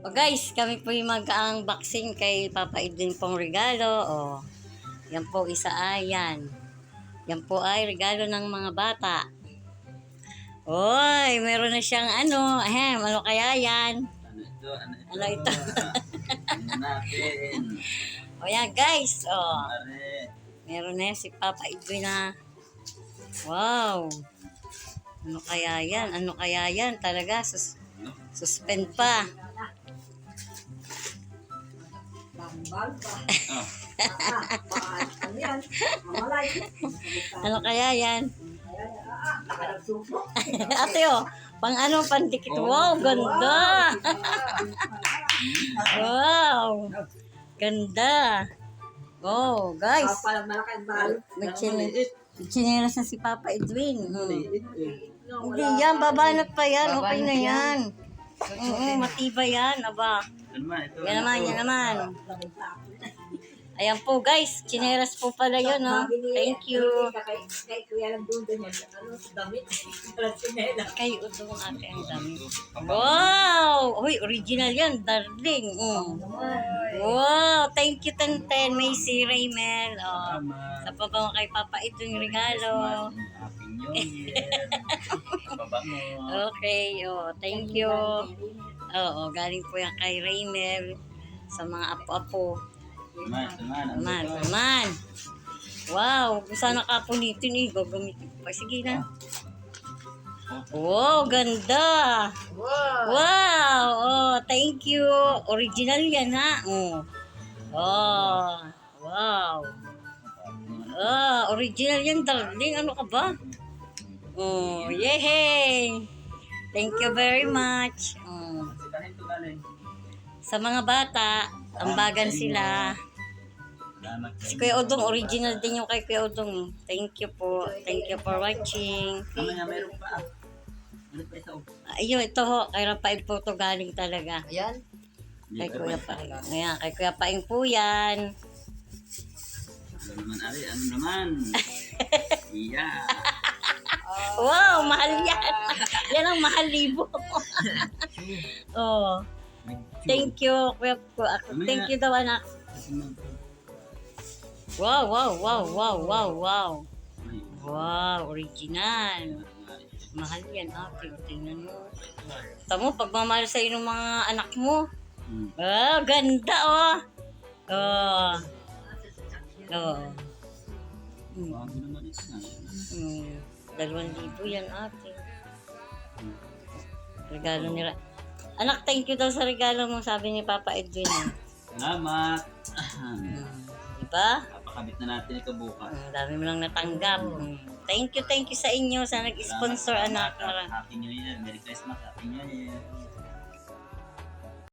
O guys, kami po yung mag-unboxing kay Papa Edwin pong regalo. O, yan po, isa ay yan. Yan po ay regalo ng mga bata. Oy, meron na siyang ano, ahem, ano kaya yan? Ano ito? Ano ito? Ano ito? O yan guys, o, Pare. meron na si Papa Edwin na. Wow. Ano kaya yan? Ano kaya yan? Talaga, sus suspend pa. Oh, Ano kaya yan? Ate oh, pang ano, pandikit. Wow, ganda! wow! Ganda! Oh, guys. May chine- may chinelas na si Papa Edwin. Hmm. Hindi yan, babanat pa yan. Okay na yan. Oo, matibay yan. Aba. Ano? Yan naman, yan naman. Ayan po guys, chineras po pala yun, no? Thank you. Kay Udong ate ang dami. Wow! Uy, original yan, darling. Mm. Wow! Thank you, Tenten. May si Raymel. Oh. Sa pabango kay Papa ito yung regalo. Okay, oh, thank you. Oo, galing po yan kay Raymel sa mga apo-apo. Naman, naman. Naman, naman. Wow, kung saan nakapunitin eh, gagamitin ko pa. Sige na. Wow, ganda. Wow, oh, thank you. Original yan ha. Oh. Oh, wow. Ah, original yan, darling. Ano ka ba? Oh, yay! Thank you very much. Oh. Sa mga bata, ambagan sila. Si Kuya Odong, original din yung kay Kuya Odong. Thank you po. Thank you for watching. Mamaya meron pa. Ano pa ito? Ayun, ito ho. Kay Rafael po ito galing talaga. Ayan. Kay Kuya Paing. Ayan, kay Kuya Paing po yan. Ano naman, Ari? Ano naman? Yeah. Wow, mahal yan. yan ang mahal libo. oh, thank you. Kuya po. Ako, thank you daw anak. Wow, wow, wow, wow, wow, wow. Wow, original. Mahal yan, ate. Tingnan mo. Tamo, pagmamahal sa'yo ng mga anak mo. Ah, ganda, oh. Oh. Oh. Bago Dalawang libo yan, ate. Regalo nila. Anak, thank you daw sa regalo mo, sabi ni Papa Edwin. Eh. Salamat. Hmm. Diba? Papakabit na natin ito bukas. Ang dami mo lang natanggap. Hmm. Thank you, thank you sa inyo sa nag-sponsor, anak. Salamat. Happy New Year. Merry Christmas. Happy New Year.